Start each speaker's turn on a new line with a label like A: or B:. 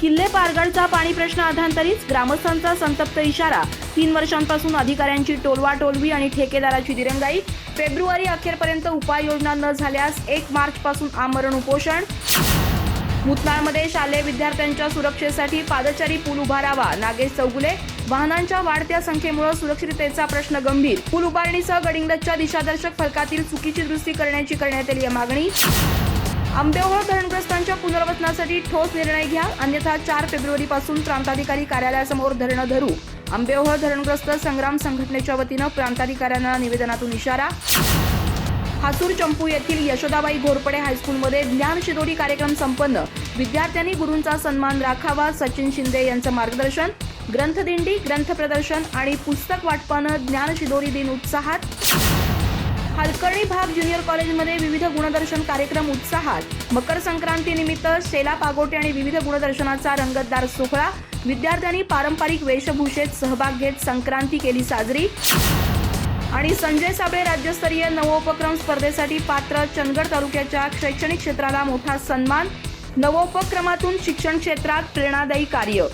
A: किल्ले पारगडचा पाणी प्रश्न अधांतरीत ग्रामस्थांचा संतप्त इशारा. तीन वर्षांपासून अधिकाऱ्यांची टोलवा टोलवी आणि ठेकेदाराची दिरंगाई. फेब्रुवारी अखेरपर्यंत उपाययोजना न झाल्यास एक मार्च पासून आमरण उपोषण. मुतनाळमध्ये शालेय विद्यार्थ्यांच्या सुरक्षेसाठी पादचारी पूल उभारावा नागेश चौगुले. वाहनांच्या वाढत्या संख्येमुळे सुरक्षिततेचा प्रश्न गंभीर. पूल उभारणीसह गडिंग्लजच्या दिशादर्शक फलकातील चुकीची दुरुस्ती करण्याची करण्यात आली आहे मागणी. आंबेओळ धरणग्रस्तांच्या पुनर्वसनासाठी ठोस निर्णय घ्या. अन्यथा चार फेब्रुवारीपासून प्रांताधिकारी कार्यालयासमोर धरणं धरू. आंबेओळ धरणग्रस्त संग्राम संघटनेच्या वतीनं प्रांताधिकाऱ्यांना निवेदनातून इशारा. हासूर चंपू येथील यशोदाबाई घोरपडे हायस्कूलमध्ये ज्ञान शिदोरी कार्यक्रम संपन्न. विद्यार्थ्यांनी गुरूंचा सन्मान राखावा सचिन शिंदे यांचं मार्गदर्शन. ग्रंथदिंडी ग्रंथ प्रदर्शन आणि पुस्तक वाटपानं ज्ञान शिदोरी दिन उत्साहात. हलकर्णी भाग ज्युनियर कॉलेजमध्ये विविध गुणदर्शन कार्यक्रम उत्साहात. मकर संक्रांती निमित्त शेला पागोटे आणि विविध गुणदर्शनाचा रंगतदार सोहळा. विद्यार्थ्यांनी पारंपरिक वेशभूषेत सहभाग घेत संक्रांती केली साजरी. आणि संजय साबळे राज्यस्तरीय नवोपक्रम स्पर्धेसाठी पात्र चंदगड तालुक्याच्या शैक्षणिक क्षेत्राला मोठा सन्मान. नवोपक्रमातून शिक्षण क्षेत्रात प्रेरणादायी कार्य.